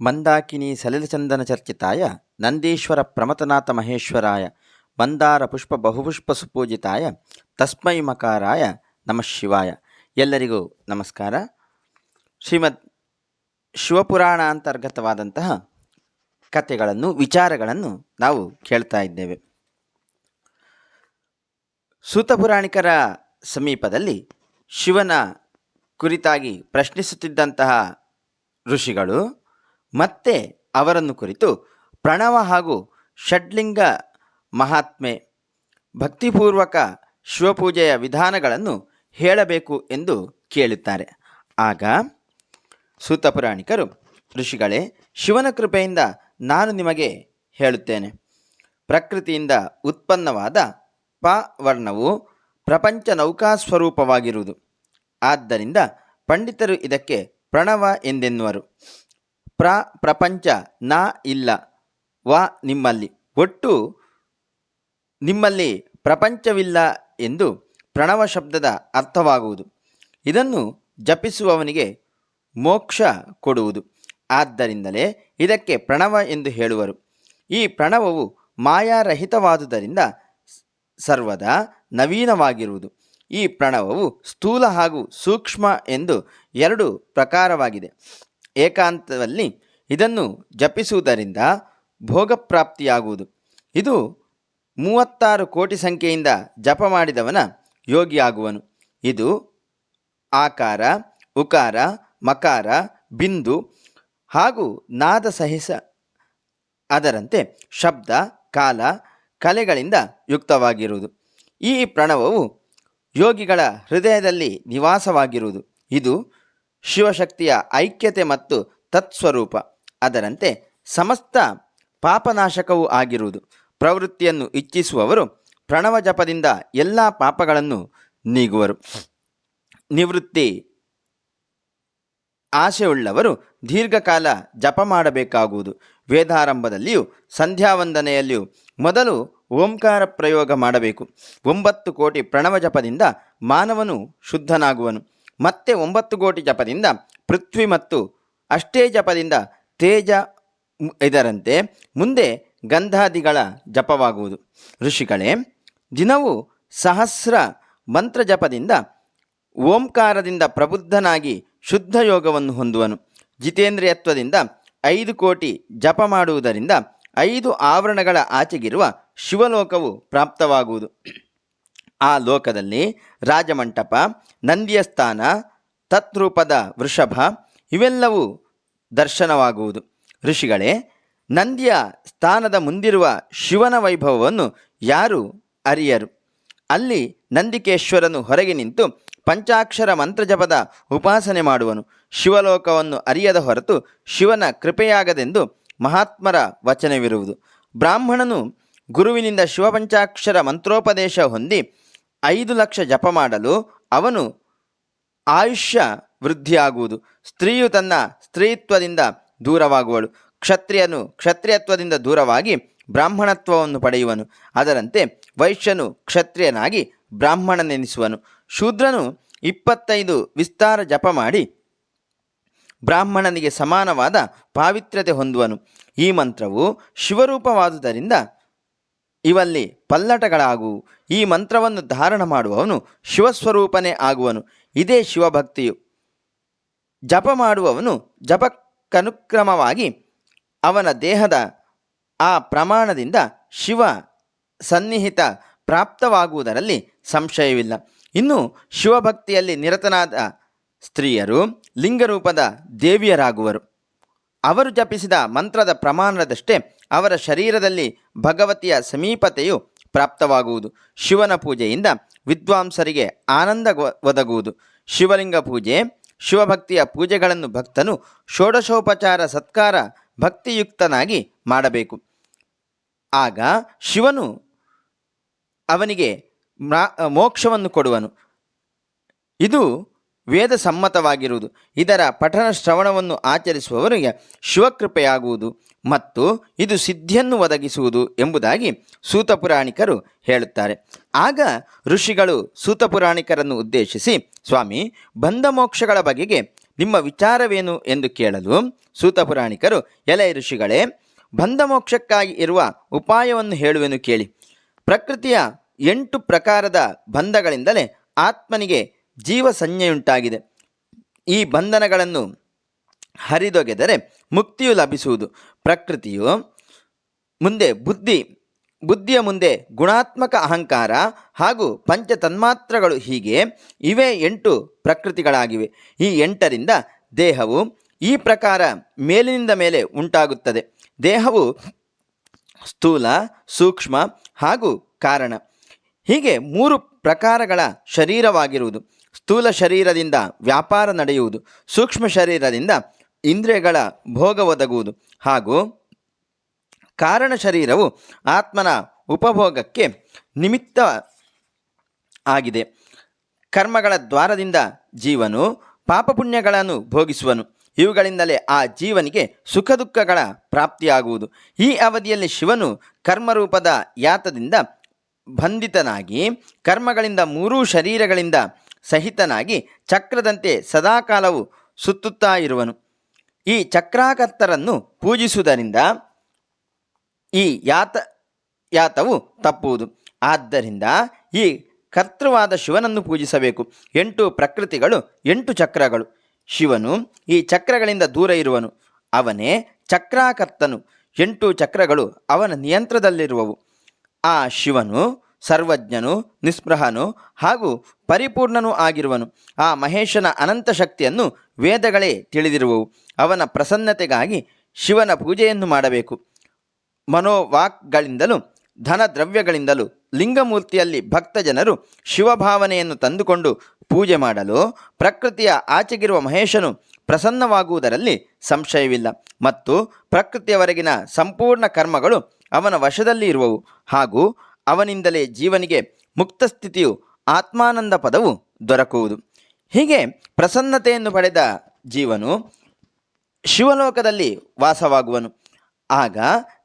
ಮಂದಾಕಿನಿ ಸಲಿಲಚಂದನ ಚರ್ಚಿತಾಯ, ನಂದೀಶ್ವರ ಪ್ರಮತನಾಥ ಮಹೇಶ್ವರಾಯ ಮಂದಾರ ಪುಷ್ಪ ಬಹುಪುಷ್ಪ ಸುಪೂಜಿತಾಯ, ತಸ್ಮೈ ಮಕಾರಾಯ ನಮಃ ಶಿವಾಯ. ಎಲ್ಲರಿಗೂ ನಮಸ್ಕಾರ. ಶ್ರೀಮದ್ ಶಿವಪುರಾಣ ಅಂತರ್ಗತವಾದಂತಹ ಕಥೆಗಳನ್ನು, ವಿಚಾರಗಳನ್ನು ನಾವು ಕೇಳ್ತಾ ಇದ್ದೇವೆ. ಸೂತ ಪುರಾಣಿಕರ ಸಮೀಪದಲ್ಲಿ ಶಿವನ ಕುರಿತಾಗಿ ಪ್ರಶ್ನಿಸುತ್ತಿದ್ದಂತಹ ಋಷಿಗಳು ಮತ್ತೆ ಅವರನ್ನು ಕುರಿತು ಪ್ರಣವ ಹಾಗೂ ಷಡ್ಲಿಂಗ ಮಹಾತ್ಮೆ ಭಕ್ತಿಪೂರ್ವಕ ಶಿವಪೂಜೆಯ ವಿಧಾನಗಳನ್ನು ಹೇಳಬೇಕು ಎಂದು ಕೇಳುತ್ತಾರೆ. ಆಗ ಸೂತ ಪುರಾಣಿಕರು, ಋಷಿಗಳೇ, ಶಿವನ ಕೃಪೆಯಿಂದ ನಾನು ನಿಮಗೆ ಹೇಳುತ್ತೇನೆ. ಪ್ರಕೃತಿಯಿಂದ ಉತ್ಪನ್ನವಾದ ಪ ವರ್ಣವು ಪ್ರಪಂಚ ನೌಕಾ ಸ್ವರೂಪವಾಗಿರುವುದು ಆದ್ದರಿಂದ ಪಂಡಿತರು ಇದಕ್ಕೆ ಪ್ರಣವ ಎಂದೆನ್ನುವರು. ಪ್ರ, ಪ್ರಪಂಚ ನಾ, ಇಲ್ಲ, ವ, ನಿಮ್ಮಲ್ಲಿ. ಒಟ್ಟು ನಿಮ್ಮಲ್ಲಿ ಪ್ರಪಂಚವಿಲ್ಲ ಎಂದು ಪ್ರಣವ ಶಬ್ದದ ಅರ್ಥವಾಗುವುದು. ಇದನ್ನು ಜಪಿಸುವವನಿಗೆ ಮೋಕ್ಷ ಕೊಡುವುದು. ಆದ್ದರಿಂದಲೇ ಇದಕ್ಕೆ ಪ್ರಣವ ಎಂದು ಹೇಳುವರು. ಈ ಪ್ರಣವವು ಮಾಯಾರಹಿತವಾದುದರಿಂದ ಸರ್ವದ ನವೀನವಾಗಿರುವುದು. ಈ ಪ್ರಣವವು ಸ್ಥೂಲ ಹಾಗೂ ಸೂಕ್ಷ್ಮ ಎಂದು ಎರಡು ಪ್ರಕಾರವಾಗಿದೆ. ಏಕಾಂತದಲ್ಲಿ ಇದನ್ನು ಜಪಿಸುವುದರಿಂದ ಭೋಗಪ್ರಾಪ್ತಿಯಾಗುವುದು. ಇದು ಮೂವತ್ತಾರು ಕೋಟಿ ಸಂಖ್ಯೆಯಿಂದ ಜಪ ಮಾಡಿದವನ ಯೋಗಿಯಾಗುವನು. ಇದು ಆಕಾರ, ಉಕಾರ, ಮಕಾರ, ಬಿಂದು ಹಾಗೂ ನಾದ ಸಹಿಸ ಅದರಂತೆ ಶಬ್ದ, ಕಾಲ, ಕಲೆಗಳಿಂದ ಯುಕ್ತವಾಗಿರುವುದು. ಈ ಪ್ರಣವವು ಯೋಗಿಗಳ ಹೃದಯದಲ್ಲಿ ನಿವಾಸವಾಗಿರುವುದು. ಇದು ಶಿವಶಕ್ತಿಯ ಐಕ್ಯತೆ ಮತ್ತು ತತ್ಸ್ವರೂಪ. ಅದರಂತೆ ಸಮಸ್ತ ಪಾಪನಾಶಕವೂ ಆಗಿರುವುದು. ಪ್ರವೃತ್ತಿಯನ್ನು ಇಚ್ಛಿಸುವವರು ಪ್ರಣವ ಜಪದಿಂದ ಎಲ್ಲ ಪಾಪಗಳನ್ನು ನೀಗುವರು. ನಿವೃತ್ತಿ ಆಶೆಯುಳ್ಳವರು ದೀರ್ಘಕಾಲ ಜಪ ಮಾಡಬೇಕಾಗುವುದು. ವೇದಾರಂಭದಲ್ಲಿಯೂ ಸಂಧ್ಯಾವಂದನೆಯಲ್ಲಿಯೂ ಮೊದಲು ಓಂಕಾರ ಪ್ರಯೋಗ ಮಾಡಬೇಕು. ಒಂಬತ್ತು ಕೋಟಿ ಪ್ರಣವ ಜಪದಿಂದ ಮಾನವನು ಶುದ್ಧನಾಗುವನು. ಮತ್ತೆ ಒಂಬತ್ತು ಕೋಟಿ ಜಪದಿಂದ ಪೃಥ್ವಿ ಮತ್ತು ಅಷ್ಟೇ ಜಪದಿಂದ ತೇಜ ಇದರಂತೆ ಮುಂದೆ ಗಂಧಾದಿಗಳ ಜಪವಾಗುವುದು. ಋಷಿಗಳೇ, ದಿನವೂ ಸಹಸ್ರ ಮಂತ್ರ ಜಪದಿಂದ ಓಂಕಾರದಿಂದ ಪ್ರಬುದ್ಧನಾಗಿ ಶುದ್ಧ ಯೋಗವನ್ನು ಹೊಂದುವನು. ಜಿತೇಂದ್ರಿಯತ್ವದಿಂದ ಐದು ಕೋಟಿ ಜಪ ಮಾಡುವುದರಿಂದ ಐದು ಆವರಣಗಳ ಆಚೆಗಿರುವ ಶಿವಲೋಕವು ಪ್ರಾಪ್ತವಾಗುವುದು. ಆ ಲೋಕದಲ್ಲಿ ರಾಜಮಂಟಪ, ನಂದಿಯ ಸ್ಥಾನ, ತತ್ರೂಪದ ವೃಷಭ ಇವೆಲ್ಲವೂ ದರ್ಶನವಾಗುವುದು. ಋಷಿಗಳೇ, ನಂದಿಯ ಸ್ಥಾನದ ಮುಂದಿರುವ ಶಿವನ ವೈಭವವನ್ನು ಯಾರು ಅರಿಯರು? ಅಲ್ಲಿ ನಂದಿಕೇಶ್ವರನು ಹೊರಗೆ ನಿಂತು ಪಂಚಾಕ್ಷರ ಮಂತ್ರಜಪದ ಉಪಾಸನೆ ಮಾಡುವನು. ಶಿವಲೋಕವನ್ನು ಅರಿಯದ ಹೊರತು ಶಿವನ ಕೃಪೆಯಾಗದೆಂದು ಮಹಾತ್ಮರ ವಚನವಿರುವುದು. ಬ್ರಾಹ್ಮಣನು ಗುರುವಿನಿಂದ ಶಿವಪಂಚಾಕ್ಷರ ಮಂತ್ರೋಪದೇಶ ಹೊಂದಿ ಐದು ಲಕ್ಷ ಜಪ ಮಾಡಲು ಅವನು ಆಯುಷ್ಯ ವೃದ್ಧಿಯಾಗುವುದು. ಸ್ತ್ರೀಯು ತನ್ನ ಸ್ತ್ರೀತ್ವದಿಂದ ದೂರವಾಗುವಳು. ಕ್ಷತ್ರಿಯನು ಕ್ಷತ್ರಿಯತ್ವದಿಂದ ದೂರವಾಗಿ ಬ್ರಾಹ್ಮಣತ್ವವನ್ನು ಪಡೆಯುವನು. ಅದರಂತೆ ವೈಶ್ಯನು ಕ್ಷತ್ರಿಯನಾಗಿ ಬ್ರಾಹ್ಮಣನೆನಿಸುವನು. ಶೂದ್ರನು ಇಪ್ಪತ್ತೈದು ವಿಸ್ತಾರ ಜಪ ಮಾಡಿ ಬ್ರಾಹ್ಮಣನಿಗೆ ಸಮಾನವಾದ ಪಾವಿತ್ರ್ಯತೆ ಹೊಂದುವನು. ಈ ಮಂತ್ರವು ಶಿವರೂಪವಾದುದರಿಂದ ಇವಲ್ಲಿ ಪಲ್ಲಟಗಳಾಗುವು ಈ ಮಂತ್ರವನ್ನು ಧಾರಣ ಮಾಡುವವನು ಶಿವಸ್ವರೂಪನೇ ಆಗುವನು. ಇದೇ ಶಿವಭಕ್ತಿಯು. ಜಪ ಮಾಡುವವನು ಜಪಕ್ಕನುಕ್ರಮವಾಗಿ ಅವನ ದೇಹದ ಆ ಪ್ರಮಾಣದಿಂದ ಶಿವ ಸನ್ನಿಹಿತ ಪ್ರಾಪ್ತವಾಗುವುದರಲ್ಲಿ ಸಂಶಯವಿಲ್ಲ. ಇನ್ನು ಶಿವಭಕ್ತಿಯಲ್ಲಿ ನಿರತನಾದ ಸ್ತ್ರೀಯರು ಲಿಂಗರೂಪದ ದೇವಿಯರಾಗುವರು. ಅವರು ಜಪಿಸಿದ ಮಂತ್ರದ ಪ್ರಮಾಣದಷ್ಟೇ ಅವರ ಶರೀರದಲ್ಲಿ ಭಗವತಿಯ ಸಮೀಪತೆಯು ಪ್ರಾಪ್ತವಾಗುವುದು. ಶಿವನ ಪೂಜೆಯಿಂದ ವಿದ್ವಾಂಸರಿಗೆ ಆನಂದ ಒದಗುವುದು. ಶಿವಲಿಂಗ ಪೂಜೆ, ಶಿವಭಕ್ತಿಯ ಪೂಜೆಗಳನ್ನು ಭಕ್ತನು ಷೋಡಶೋಪಚಾರ ಸತ್ಕಾರ ಭಕ್ತಿಯುಕ್ತನಾಗಿ ಮಾಡಬೇಕು. ಆಗ ಶಿವನು ಅವನಿಗೆ ಮೋಕ್ಷವನ್ನು ಕೊಡುವನು. ಇದು ವೇದ ಸಮ್ಮತವಾಗಿರುವುದು ಇದರ ಪಠನ ಶ್ರವಣವನ್ನು ಆಚರಿಸುವವರಿಗೆ ಶಿವಕೃಪೆಯಾಗುವುದು ಮತ್ತು ಇದು ಸಿದ್ಧಿಯನ್ನು ಒದಗಿಸುವುದು ಎಂಬುದಾಗಿ ಸೂತಪುರಾಣಿಕರು ಹೇಳುತ್ತಾರೆ. ಆಗ ಋಷಿಗಳು ಸೂತಪುರಾಣಿಕರನ್ನು ಉದ್ದೇಶಿಸಿ, ಸ್ವಾಮಿ ಬಂಧ ಮೋಕ್ಷಗಳ ಬಗೆಗೆ ನಿಮ್ಮ ವಿಚಾರವೇನು ಎಂದು ಕೇಳಲು ಸೂತಪುರಾಣಿಕರು, ಎಲೆ ಋಷಿಗಳೇ ಬಂಧ ಮೋಕ್ಷಕ್ಕಾಗಿ ಇರುವ ಉಪಾಯವನ್ನು ಹೇಳುವೆನು ಕೇಳಿ. ಪ್ರಕೃತಿಯ ಎಂಟು ಪ್ರಕಾರದ ಬಂಧಗಳಿಂದಲೇ ಆತ್ಮನಿಗೆ ಜೀವ ಸಂಜ್ಞೆಯುಂಟಾಗಿದೆ ಈ ಬಂಧನಗಳನ್ನು ಹರಿದೊಗೆದರೆ ಮುಕ್ತಿಯು ಲಭಿಸುವುದು. ಪ್ರಕೃತಿಯು ಮುಂದೆ ಬುದ್ಧಿ, ಬುದ್ಧಿಯ ಮುಂದೆ ಗುಣಾತ್ಮಕ ಅಹಂಕಾರ ಹಾಗೂ ಪಂಚ ತನ್ಮಾತ್ರಗಳು ಹೀಗೆ ಇವೇ ಎಂಟು ಪ್ರಕೃತಿಗಳಾಗಿವೆ. ಈ ಎಂಟರಿಂದ ದೇಹವು ಈ ಪ್ರಕಾರ ಮೇಲಿನಿಂದ ಮೇಲೆ ಉಂಟಾಗುತ್ತದೆ. ದೇಹವು ಸ್ಥೂಲ, ಸೂಕ್ಷ್ಮ ಹಾಗೂ ಕಾರಣ. ಹೀಗೆ ಮೂರು ಪ್ರಕಾರಗಳ ಶರೀರವಾಗಿರುವುದು. ಸ್ಥೂಲ ಶರೀರದಿಂದ ವ್ಯಾಪಾರ ನಡೆಯುವುದು, ಸೂಕ್ಷ್ಮ ಶರೀರದಿಂದ ಇಂದ್ರಿಯಗಳ ಭೋಗ ಒದಗುವುದು ಹಾಗೂ ಕಾರಣ ಶರೀರವು ಆತ್ಮನ ಉಪಭೋಗಕ್ಕೆ ನಿಮಿತ್ತ ಆಗಿದೆ. ಕರ್ಮಗಳ ದ್ವಾರದಿಂದ ಜೀವನು, ಪಾಪಪುಣ್ಯಗಳನ್ನು ಭೋಗಿಸುವನು. ಇವುಗಳಿಂದಲೇ ಆ ಜೀವನಿಗೆ ಸುಖ ದುಃಖಗಳ ಪ್ರಾಪ್ತಿಯಾಗುವುದು. ಈ ಅವಧಿಯಲ್ಲಿ ಶಿವನು ಕರ್ಮರೂಪದ ಯಾತದಿಂದ ಬಂಧಿತನಾಗಿ ಕರ್ಮಗಳಿಂದ ಮೂರೂ ಶರೀರಗಳಿಂದ ಸಹಿತನಾಗಿ ಚಕ್ರದಂತೆ ಸದಾಕಾಲವು ಸುತ್ತುತ್ತಾ ಇರುವನು. ಈ ಚಕ್ರಾಕರ್ತರನ್ನು ಪೂಜಿಸುವುದರಿಂದ ಈ ಯಾತ, ಯಾತವು ತಪ್ಪುವುದು. ಆದ್ದರಿಂದ ಈ ಕರ್ತೃವಾದ ಶಿವನನ್ನು ಪೂಜಿಸಬೇಕು. ಎಂಟು ಪ್ರಕೃತಿಗಳು, ಎಂಟು ಚಕ್ರಗಳು. ಶಿವನು ಈ ಚಕ್ರಗಳಿಂದ ದೂರ ಇರುವನು. ಅವನೇ ಚಕ್ರಾಕರ್ತನು. ಎಂಟು ಚಕ್ರಗಳು ಅವನ ನಿಯಂತ್ರದಲ್ಲಿರುವವು ಆ ಶಿವನು ಸರ್ವಜ್ಞನು, ನಿಸ್ಪೃಹನು ಹಾಗೂ ಪರಿಪೂರ್ಣನೂ ಆಗಿರುವನು. ಆ ಮಹೇಶನ ಅನಂತ ಶಕ್ತಿಯನ್ನು ವೇದಗಳೇ ತಿಳಿದಿರುವವು. ಅವನ ಪ್ರಸನ್ನತೆಗಾಗಿ ಶಿವನ ಪೂಜೆಯನ್ನು ಮಾಡಬೇಕು. ಮನೋವಾಕ್ಗಳಿಂದಲೂ ಧನ ದ್ರವ್ಯಗಳಿಂದಲೂ ಲಿಂಗಮೂರ್ತಿಯಲ್ಲಿ ಭಕ್ತಜನರು ಶಿವಭಾವನೆಯನ್ನು ತಂದುಕೊಂಡು ಪೂಜೆ ಮಾಡಲು ಪ್ರಕೃತಿಯ ಆಚೆಗಿರುವ ಮಹೇಶನು ಪ್ರಸನ್ನವಾಗುವುದರಲ್ಲಿ ಸಂಶಯವಿಲ್ಲ. ಮತ್ತು ಪ್ರಕೃತಿಯವರೆಗಿನ ಸಂಪೂರ್ಣ ಕರ್ಮಗಳು ಅವನ ವಶದಲ್ಲಿ ಇರುವವು ಹಾಗೂ ಅವನಿಂದಲೇ ಜೀವನಿಗೆ ಮುಕ್ತ ಸ್ಥಿತಿಯು ಆತ್ಮಾನಂದ ಪದವು ದೊರಕುವುದು. ಹೀಗೆ ಪ್ರಸನ್ನತೆಯನ್ನು ಪಡೆದ ಜೀವನು ಶಿವಲೋಕದಲ್ಲಿ ವಾಸವಾಗುವನು. ಆಗ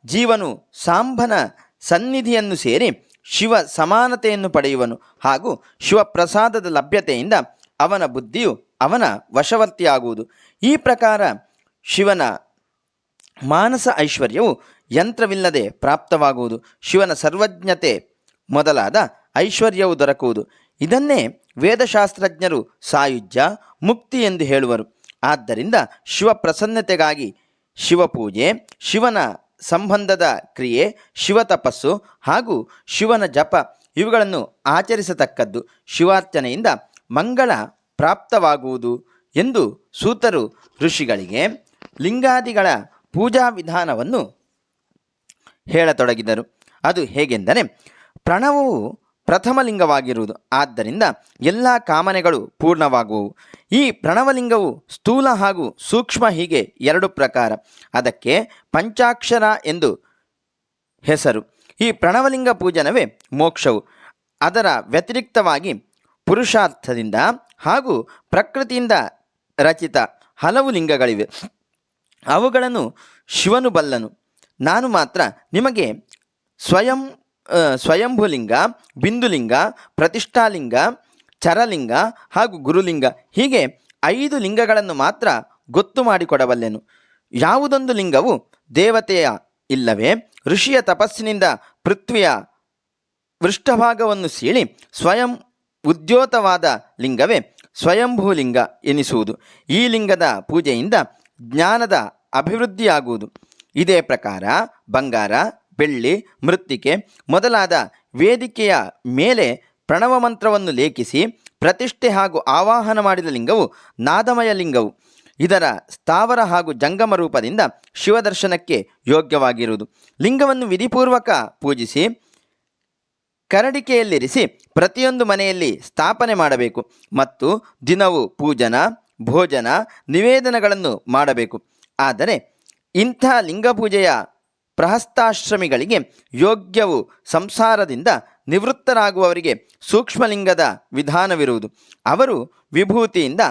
ಜೀವನು ಸಾಂಬನ ಸನ್ನಿಧಿಯನ್ನು ಸೇರಿ ಶಿವ ಸಮಾನತೆಯನ್ನು ಪಡೆಯುವನು ಹಾಗೂ ಶಿವಪ್ರಸಾದದ ಲಭ್ಯತೆಯಿಂದ ಅವನ ಬುದ್ಧಿಯು ಅವನ ವಶವರ್ತಿಯಾಗುವುದು. ಈ ಪ್ರಕಾರ ಶಿವನ ಮಾನಸ ಐಶ್ವರ್ಯವು ಯಂತ್ರವಿಲ್ಲದೆ ಪ್ರಾಪ್ತವಾಗುವುದು. ಶಿವನ ಸರ್ವಜ್ಞತೆ ಮೊದಲಾದ ಐಶ್ವರ್ಯವು ದೊರಕುವುದು. ಇದನ್ನೇ ವೇದಶಾಸ್ತ್ರಜ್ಞರು ಸಾಯುಜ್ಯ, ಮುಕ್ತಿ ಎಂದು ಹೇಳುವರು. ಆದ್ದರಿಂದ ಶಿವ ಪ್ರಸನ್ನತೆಗಾಗಿ ಶಿವಪೂಜೆ, ಶಿವನ ಸಂಬಂಧದ ಕ್ರಿಯೆ ಶಿವ ತಪಸ್ಸು ಹಾಗೂ ಶಿವನ ಜಪ ಇವುಗಳನ್ನು ಆಚರಿಸತಕ್ಕದ್ದು. ಶಿವಾರ್ಚನೆಯಿಂದ ಮಂಗಳ ಪ್ರಾಪ್ತವಾಗುವುದು ಎಂದು ಸೂತರು ಋಷಿಗಳಿಗೆ ಲಿಂಗಾದಿಗಳ ಪೂಜಾ ವಿಧಾನವನ್ನು ಹೇಳತೊಡಗಿದರು. ಅದು ಹೇಗೆಂದರೆ, ಪ್ರಣವವು ಪ್ರಥಮ ಲಿಂಗವಾಗಿರುವುದು. ಆದ್ದರಿಂದ ಎಲ್ಲ ಕಾಮನೆಗಳು ಪೂರ್ಣವಾಗುವು ಈ ಪ್ರಣವಲಿಂಗವು ಸ್ಥೂಲ ಹಾಗೂ ಸೂಕ್ಷ್ಮ ಹೀಗೆ ಎರಡು ಪ್ರಕಾರ. ಅದಕ್ಕೆ ಪಂಚಾಕ್ಷರ ಎಂದು ಹೆಸರು. ಈ ಪ್ರಣವಲಿಂಗ ಪೂಜನವೇ ಮೋಕ್ಷವು. ಅದರ ವ್ಯತಿರಿಕ್ತವಾಗಿ ಪುರುಷಾರ್ಥದಿಂದ ಹಾಗೂ ಪ್ರಕೃತಿಯಿಂದ ರಚಿತ ಹಲವು ಲಿಂಗಗಳಿವೆ. ಅವುಗಳನ್ನು ಶಿವನು ಬಲ್ಲನು. ನಾನು ಮಾತ್ರ ನಿಮಗೆ ಸ್ವಯಂ ಸ್ವಯಂಭುಲಿಂಗ, ಬಿಂದುಲಿಂಗ, ಪ್ರತಿಷ್ಠಾಲಿಂಗ, ಚರಲಿಂಗ ಹಾಗೂ ಗುರುಲಿಂಗ ಹೀಗೆ ಐದು ಲಿಂಗಗಳನ್ನು ಮಾತ್ರ ಗೊತ್ತು ಮಾಡಿಕೊಡಬಲ್ಲೆನು. ಯಾವುದೊಂದು ಲಿಂಗವು ದೇವತೆಯ ಇಲ್ಲವೇ, ಋಷಿಯ ತಪಸ್ಸಿನಿಂದ ಪೃಥ್ವಿಯ ಪೃಷ್ಠಭಾಗವನ್ನು ಸೀಳಿ ಸ್ವಯಂ ಉದ್ಯೋತವಾದ ಲಿಂಗವೇ ಸ್ವಯಂಭೂಲಿಂಗ ಎನಿಸುವುದು. ಈ ಲಿಂಗದ ಪೂಜೆಯಿಂದ ಜ್ಞಾನದ ಅಭಿವೃದ್ಧಿಯಾಗುವುದು. ಇದೇ ಪ್ರಕಾರ ಬಂಗಾರ, ಬೆಳ್ಳಿ, ಮೃತ್ತಿಕೆ ಮೊದಲಾದ ವೇದಿಕೆಯ ಮೇಲೆ ಪ್ರಣವ ಮಂತ್ರವನ್ನು ಲೇಖಿಸಿ ಪ್ರತಿಷ್ಠೆ ಹಾಗೂ ಆವಾಹನ ಮಾಡಿದ ಲಿಂಗವು ನಾದಮಯ ಲಿಂಗವು. ಇದರ ಸ್ಥಾವರ ಹಾಗೂ ಜಂಗಮ ರೂಪದಿಂದ ಶಿವದರ್ಶನಕ್ಕೆ ಯೋಗ್ಯವಾಗಿರುವುದು. ಲಿಂಗವನ್ನು ವಿಧಿಪೂರ್ವಕ ಪೂಜಿಸಿ ಕರಡಿಕೆಯಲ್ಲಿರಿಸಿ ಪ್ರತಿಯೊಂದು ಮನೆಯಲ್ಲಿ ಸ್ಥಾಪನೆ ಮಾಡಬೇಕು ಮತ್ತು ದಿನವೂ ಪೂಜನ, ಭೋಜನ, ನಿವೇದನಗಳನ್ನು ಮಾಡಬೇಕು. ಆದರೆ ಇಂಥ ಲಿಂಗಪೂಜೆಯ ಪ್ರಹಸ್ತಾಶ್ರಮಿಗಳಿಗೆ ಯೋಗ್ಯವು ಸಂಸಾರದಿಂದ ನಿವೃತ್ತರಾಗುವವರಿಗೆ ಸೂಕ್ಷ್ಮಲಿಂಗದ ವಿಧಾನವಿರುವುದು. ಅವರು ವಿಭೂತಿಯಿಂದ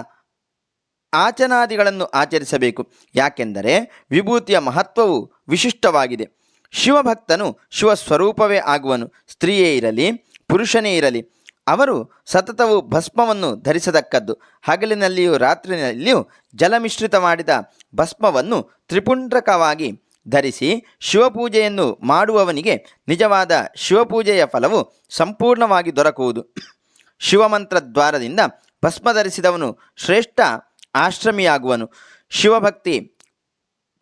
ಆಚನಾದಿಗಳನ್ನು ಆಚರಿಸಬೇಕು. ಯಾಕೆಂದರೆ ವಿಭೂತಿಯ ಮಹತ್ವವು ವಿಶಿಷ್ಟವಾಗಿದೆ. ಶಿವಭಕ್ತನು ಶಿವಸ್ವರೂಪವೇ ಆಗುವನು. ಸ್ತ್ರೀಯೇ ಇರಲಿ, ಪುರುಷನೇ ಇರಲಿ ಅವರು ಸತತವು ಭಸ್ಮವನ್ನು ಧರಿಸತಕ್ಕದ್ದು. ಹಗಲಿನಲ್ಲಿಯೂ ರಾತ್ರಿನಲ್ಲಿಯೂ ಜಲಮಿಶ್ರಿತ ಮಾಡಿದ ಭಸ್ಮವನ್ನು ತ್ರಿಪುಂಡ್ರಕವಾಗಿ ಧರಿಸಿ ಶಿವಪೂಜೆಯನ್ನು ಮಾಡುವವನಿಗೆ ನಿಜವಾದ ಶಿವಪೂಜೆಯ ಫಲವು ಸಂಪೂರ್ಣವಾಗಿ ದೊರಕುವುದು. ಶಿವಮಂತ್ರ ದ್ವಾರದಿಂದ ಭಸ್ಮ ಧರಿಸಿದವನು ಶ್ರೇಷ್ಠ ಆಶ್ರಮಿಯಾಗುವನು. ಶಿವಭಕ್ತಿ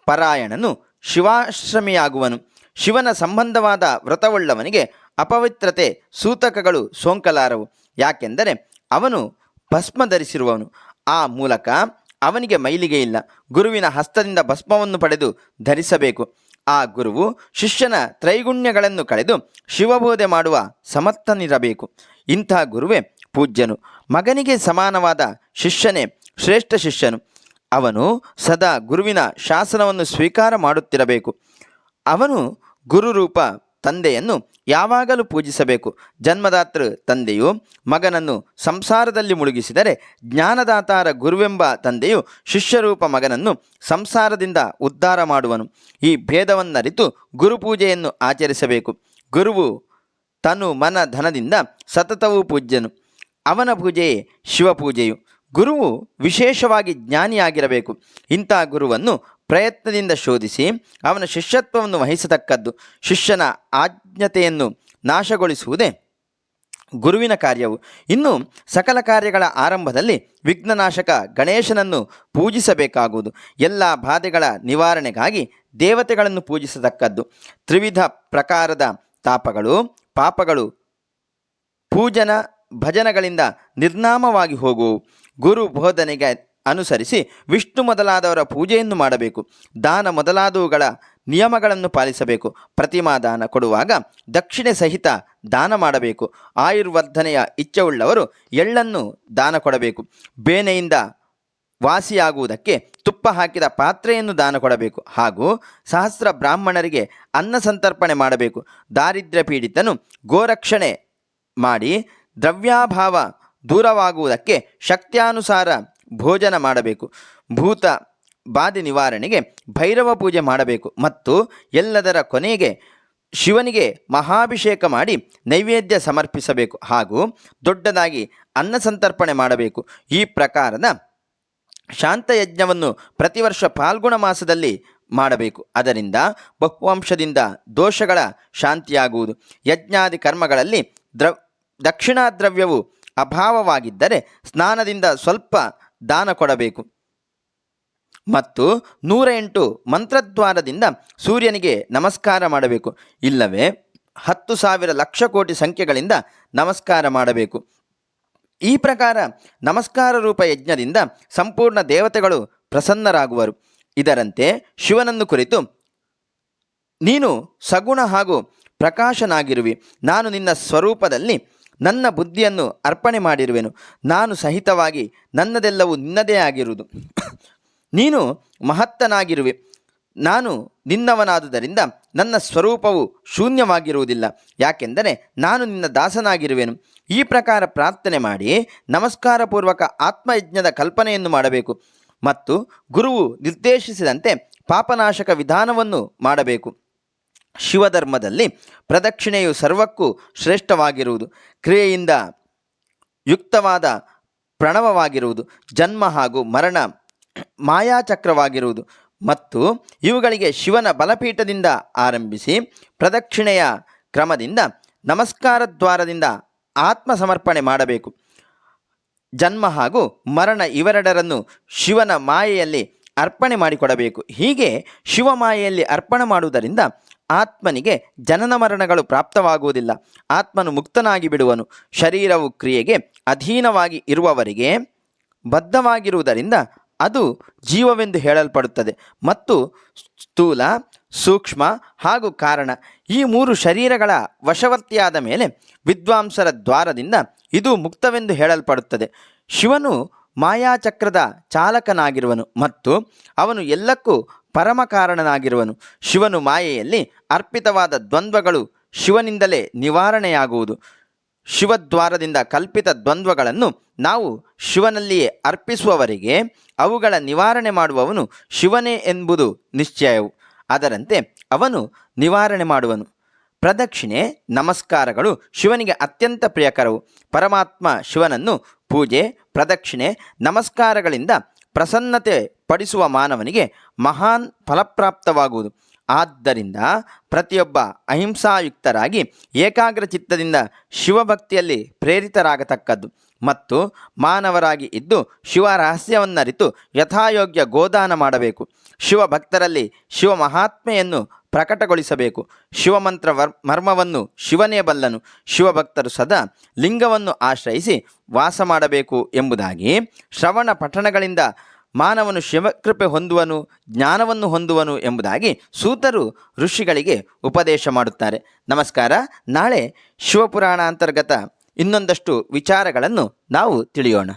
ಪರಾಯಣನು ಶಿವಾಶ್ರಮಿಯಾಗುವನು. ಶಿವನ ಸಂಬಂಧವಾದ ವ್ರತವುಳ್ಳವನಿಗೆ ಅಪವಿತ್ರತೆ ಸೂತಕಗಳು ಸೋಂಕಲಾರವು. ಯಾಕೆಂದರೆ ಅವನು ಭಸ್ಮ ಧರಿಸಿರುವವನು ಆ ಮೂಲಕ ಅವನಿಗೆ ಮೈಲಿಗೆ ಇಲ್ಲ. ಗುರುವಿನ ಹಸ್ತದಿಂದ ಭಸ್ಮವನ್ನು ಪಡೆದು ಧರಿಸಬೇಕು. ಆ ಗುರುವು ಶಿಷ್ಯನ ತ್ರೈಗುಣ್ಯಗಳನ್ನು ಕಳೆದು ಶಿವಬೋಧೆ ಮಾಡುವ ಸಮರ್ಥನಿರಬೇಕು. ಇಂಥ ಗುರುವೇ ಪೂಜ್ಯನು. ಮಗನಿಗೆ ಸಮಾನವಾದ ಶಿಷ್ಯನೇ ಶ್ರೇಷ್ಠ ಶಿಷ್ಯನು. ಅವನು ಸದಾ ಗುರುವಿನ ಶಾಸನವನ್ನು ಸ್ವೀಕಾರ ಮಾಡುತ್ತಿರಬೇಕು. ಅವನು ಗುರುರೂಪ ತಂದೆಯನ್ನು ಯಾವಾಗಲೂ ಪೂಜಿಸಬೇಕು. ಜನ್ಮದಾತೃ ತಂದೆಯು ಮಗನನ್ನು ಸಂಸಾರದಲ್ಲಿ ಮುಳುಗಿಸಿದರೆ ಜ್ಞಾನದಾತಾರ ಗುರುವೆಂಬ ತಂದೆಯು ಶಿಷ್ಯರೂಪ ಮಗನನ್ನು ಸಂಸಾರದಿಂದ ಉದ್ಧಾರ ಮಾಡುವನು. ಈ ಭೇದವನ್ನರಿತು ಗುರುಪೂಜೆಯನ್ನು ಆಚರಿಸಬೇಕು. ಗುರುವು ತನು ಮನ ಧನದಿಂದ ಸತತವೂ ಪೂಜ್ಯನು. ಅವನ ಪೂಜೆಯೇ ಶಿವಪೂಜೆಯು. ಗುರುವು ವಿಶೇಷವಾಗಿ ಜ್ಞಾನಿಯಾಗಿರಬೇಕು. ಇಂಥ ಗುರುವನ್ನು ಪ್ರಯತ್ನದಿಂದ ಶೋಧಿಸಿ ಅವನ ಶಿಷ್ಯತ್ವವನ್ನು ವಹಿಸತಕ್ಕದ್ದು ಶಿಷ್ಯನ ಆಜ್ಞತೆಯನ್ನು ನಾಶಗೊಳಿಸುವುದೇ ಗುರುವಿನ ಕಾರ್ಯವು. ಇನ್ನು ಸಕಲ ಕಾರ್ಯಗಳ ಆರಂಭದಲ್ಲಿ ವಿಘ್ನನಾಶಕ ಗಣೇಶನನ್ನು ಪೂಜಿಸಬೇಕಾಗುವುದು. ಎಲ್ಲ ಬಾಧೆಗಳ ನಿವಾರಣೆಗಾಗಿ ದೇವತೆಗಳನ್ನು ಪೂಜಿಸತಕ್ಕದ್ದು. ತ್ರಿವಿಧ ಪ್ರಕಾರದ ತಾಪಗಳು, ಪಾಪಗಳು, ಪೂಜನ ಭಜನಗಳಿಂದ ನಿರ್ನಾಮವಾಗಿ ಹೋಗುವು. ಗುರು ಬೋಧನೆಗೆ ಅನುಸರಿಸಿ ವಿಷ್ಣು ಮೊದಲಾದವರ ಪೂಜೆಯನ್ನು ಮಾಡಬೇಕು. ದಾನ ಮೊದಲಾದವುಗಳ ನಿಯಮಗಳನ್ನು ಪಾಲಿಸಬೇಕು. ಪ್ರತಿಮಾ ದಾನ ಕೊಡುವಾಗ ದಕ್ಷಿಣೆ ಸಹಿತ ದಾನ ಮಾಡಬೇಕು. ಆಯುರ್ವರ್ಧನೆಯ ಇಚ್ಛೆವುಳ್ಳವರು ಎಳ್ಳನ್ನು ದಾನ ಕೊಡಬೇಕು. ಬೇನೆಯಿಂದ ವಾಸಿಯಾಗುವುದಕ್ಕೆ ತುಪ್ಪ ಹಾಕಿದ ಪಾತ್ರೆಯನ್ನು ದಾನ ಕೊಡಬೇಕು. ಹಾಗೂ ಸಹಸ್ರ ಬ್ರಾಹ್ಮಣರಿಗೆ ಅನ್ನ ಸಂತರ್ಪಣೆ ಮಾಡಬೇಕು. ದಾರಿದ್ರ್ಯ ಪೀಡಿತನು ಗೋರಕ್ಷಣೆ ಮಾಡಿ ದ್ರವ್ಯಾಭಾವ ದೂರವಾಗುವುದಕ್ಕೆ ಶಕ್ತ್ಯಾನುಸಾರ ಭೋಜನ ಮಾಡಬೇಕು. ಭೂತ ಬಾಧೆ ನಿವಾರಣೆಗೆ ಭೈರವ ಪೂಜೆ ಮಾಡಬೇಕು ಮತ್ತು ಎಲ್ಲದರ ಕೊನೆಗೆ ಶಿವನಿಗೆ ಮಹಾಭಿಷೇಕ ಮಾಡಿ ನೈವೇದ್ಯ ಸಮರ್ಪಿಸಬೇಕು ಹಾಗೂ ದೊಡ್ಡದಾಗಿ ಅನ್ನ ಸಂತರ್ಪಣೆ ಮಾಡಬೇಕು. ಈ ಪ್ರಕಾರದ ಶಾಂತಯಜ್ಞವನ್ನು ಪ್ರತಿ ವರ್ಷ ಫಾಲ್ಗುಣ ಮಾಸದಲ್ಲಿ ಮಾಡಬೇಕು. ಅದರಿಂದ ಬಹುವಂಶದಿಂದ ದೋಷಗಳ ಶಾಂತಿಯಾಗುವುದು. ಯಜ್ಞಾದಿ ಕರ್ಮಗಳಲ್ಲಿ ದ್ರ ದಕ್ಷಿಣಾ ದ್ರವ್ಯವು ಅಭಾವವಾಗಿದ್ದರೆ ಸ್ನಾನದಿಂದ ಸ್ವಲ್ಪ ದಾನ ಕೊಡಬೇಕು. ಮತ್ತು ನೂರ ಎಂಟು ಮಂತ್ರದ್ವಾರದಿಂದ ಸೂರ್ಯನಿಗೆ ನಮಸ್ಕಾರ ಮಾಡಬೇಕು. ಇಲ್ಲವೇ ಹತ್ತು ಸಾವಿರ ಲಕ್ಷ ಕೋಟಿ ಸಂಖ್ಯೆಗಳಿಂದ ನಮಸ್ಕಾರ ಮಾಡಬೇಕು. ಈ ಪ್ರಕಾರ ನಮಸ್ಕಾರ ರೂಪ ಯಜ್ಞದಿಂದ ಸಂಪೂರ್ಣ ದೇವತೆಗಳು ಪ್ರಸನ್ನರಾಗುವರು. ಇದರಂತೆ ಶಿವನನ್ನು ಕುರಿತು ನೀನು ಸಗುಣ ಹಾಗೂ ಪ್ರಕಾಶನಾಗಿರುವಿ. ನಾನು ನಿನ್ನ ಸ್ವರೂಪದಲ್ಲಿ ನನ್ನ ಬುದ್ಧಿಯನ್ನು ಅರ್ಪಣೆ ಮಾಡಿರುವೆನು. ನಾನು ಸಹಿತವಾಗಿ ನನ್ನದೆಲ್ಲವೂ ನಿನ್ನದೇ ಆಗಿರುವುದು. ನೀನು ಮಹತ್ತನಾಗಿರುವೆ. ನಾನು ನಿನ್ನವನಾದುದರಿಂದ ನನ್ನ ಸ್ವರೂಪವು ಶೂನ್ಯವಾಗಿರುವುದಿಲ್ಲ. ಯಾಕೆಂದರೆ ನಾನು ನಿನ್ನ ದಾಸನಾಗಿರುವೆನು. ಈ ಪ್ರಕಾರ ಪ್ರಾರ್ಥನೆ ಮಾಡಿ ನಮಸ್ಕಾರಪೂರ್ವಕ ಆತ್ಮಯಜ್ಞದ ಕಲ್ಪನೆಯನ್ನು ಮಾಡಬೇಕು. ಮತ್ತು ಗುರುವು ನಿರ್ದೇಶಿಸಿದಂತೆ ಪಾಪನಾಶಕ ವಿಧಾನವನ್ನು ಮಾಡಬೇಕು. ಶಿವಧರ್ಮದಲ್ಲಿ ಪ್ರದಕ್ಷಿಣೆಯು ಸರ್ವಕ್ಕೂ ಶ್ರೇಷ್ಠವಾಗಿರುವುದು. ಕ್ರಿಯೆಯಿಂದ ಯುಕ್ತವಾದ ಪ್ರಣವವಾಗಿರುವುದು. ಜನ್ಮ ಹಾಗೂ ಮರಣ ಮಾಯಾಚಕ್ರವಾಗಿರುವುದು. ಮತ್ತು ಇವುಗಳಿಗೆ ಶಿವನ ಬಲಪೀಠದಿಂದ ಆರಂಭಿಸಿ ಪ್ರದಕ್ಷಿಣೆಯ ಕ್ರಮದಿಂದ ನಮಸ್ಕಾರ ದ್ವಾರದಿಂದ ಆತ್ಮ ಸಮರ್ಪಣೆ ಮಾಡಬೇಕು. ಜನ್ಮ ಹಾಗೂ ಮರಣ ಇವೆರಡರನ್ನು ಶಿವನ ಮಾಯೆಯಲ್ಲಿ ಅರ್ಪಣೆ ಮಾಡಿಕೊಡಬೇಕು. ಹೀಗೆ ಶಿವಮಾಯೆಯಲ್ಲಿ ಅರ್ಪಣೆ ಮಾಡುವುದರಿಂದ ಆತ್ಮನಿಗೆ ಜನನ ಮರಣಗಳು ಪ್ರಾಪ್ತವಾಗುವುದಿಲ್ಲ. ಆತ್ಮನು ಮುಕ್ತನಾಗಿ ಬಿಡುವನು. ಶರೀರವು ಕ್ರಿಯೆಗೆ ಅಧೀನವಾಗಿ ಇರುವವರಿಗೆ ಬದ್ಧವಾಗಿರುವುದರಿಂದ ಅದು ಜೀವವೆಂದು ಹೇಳಲ್ಪಡುತ್ತದೆ. ಮತ್ತು ಸ್ಥೂಲ, ಸೂಕ್ಷ್ಮ ಹಾಗೂ ಕಾರಣ ಈ ಮೂರು ಶರೀರಗಳ ವಶವರ್ತಿಯಾದ ಮೇಲೆ ವಿದ್ವಾಂಸರ ದ್ವಾರದಿಂದ ಇದು ಮುಕ್ತವೆಂದು ಹೇಳಲ್ಪಡುತ್ತದೆ. ಶಿವನು ಮಾಯಾಚಕ್ರದ ಚಾಲಕನಾಗಿರುವನು ಮತ್ತು ಅವನು ಎಲ್ಲಕ್ಕೂ ಪರಮ ಕಾರಣನಾಗಿರುವನು ಶಿವನು ಮಾಯೆಯಲ್ಲಿ ಅರ್ಪಿತವಾದ ದ್ವಂದ್ವಗಳು ಶಿವನಿಂದಲೇ ನಿವಾರಣೆಯಾಗುವುದು. ಶಿವದ್ವಾರದಿಂದ ಕಲ್ಪಿತ ದ್ವಂದ್ವಗಳನ್ನು ನಾವು ಶಿವನಲ್ಲಿಯೇ ಅರ್ಪಿಸುವವರಿಗೆ ಅವುಗಳ ನಿವಾರಣೆ ಮಾಡುವವನು ಶಿವನೇ ಎಂಬುದು ನಿಶ್ಚಯವು. ಅದರಂತೆ ಅವನು ನಿವಾರಣೆ ಮಾಡುವನು. ಪ್ರದಕ್ಷಿಣೆ, ನಮಸ್ಕಾರಗಳು ಶಿವನಿಗೆ ಅತ್ಯಂತ ಪ್ರಿಯಕರವು. ಪರಮಾತ್ಮ ಶಿವನನ್ನು ಪೂಜೆ, ಪ್ರದಕ್ಷಿಣೆ, ನಮಸ್ಕಾರಗಳಿಂದ ಪ್ರಸನ್ನತೆ ಪಡಿಸುವ ಮಾನವನಿಗೆ ಮಹಾನ್ ಫಲಪ್ರಾಪ್ತವಾಗುವುದು. ಆದ್ದರಿಂದ ಪ್ರತಿಯೊಬ್ಬ ಅಹಿಂಸಾಯುಕ್ತರಾಗಿ ಏಕಾಗ್ರ ಚಿತ್ತದಿಂದ ಶಿವಭಕ್ತಿಯಲ್ಲಿ ಪ್ರೇರಿತರಾಗತಕ್ಕದ್ದು ಮತ್ತು ಮಾನವರಾಗಿ ಇದ್ದು ಶಿವ ರಹಸ್ಯವನ್ನರಿತು ಯಥಾಯೋಗ್ಯ ಗೋದಾನ ಮಾಡಬೇಕು. ಶಿವಭಕ್ತರಲ್ಲಿ ಶಿವ ಮಹಾತ್ಮೆಯನ್ನು ಪ್ರಕಟಗೊಳಿಸಬೇಕು. ಶಿವಮಂತ್ರ ವರ್, ಮರ್ಮವನ್ನು ಶಿವನೇ ಬಲ್ಲನು. ಶಿವಭಕ್ತರು ಸದಾ ಲಿಂಗವನ್ನು ಆಶ್ರಯಿಸಿ ವಾಸ ಮಾಡಬೇಕು ಎಂಬುದಾಗಿ ಶ್ರವಣ ಪಠಣಗಳಿಂದ ಮಾನವನು ಶಿವಕೃಪೆ ಹೊಂದುವನು, ಜ್ಞಾನವನ್ನು ಹೊಂದುವನು ಎಂಬುದಾಗಿ ಸೂತರು ಋಷಿಗಳಿಗೆ ಉಪದೇಶ ಮಾಡುತ್ತಾರೆ. ನಮಸ್ಕಾರ. ನಾಳೆ ಶಿವಪುರಾಣ ಅಂತರ್ಗತ ಇನ್ನೊಂದಷ್ಟು ವಿಚಾರಗಳನ್ನು ನಾವು ತಿಳಿಯೋಣ.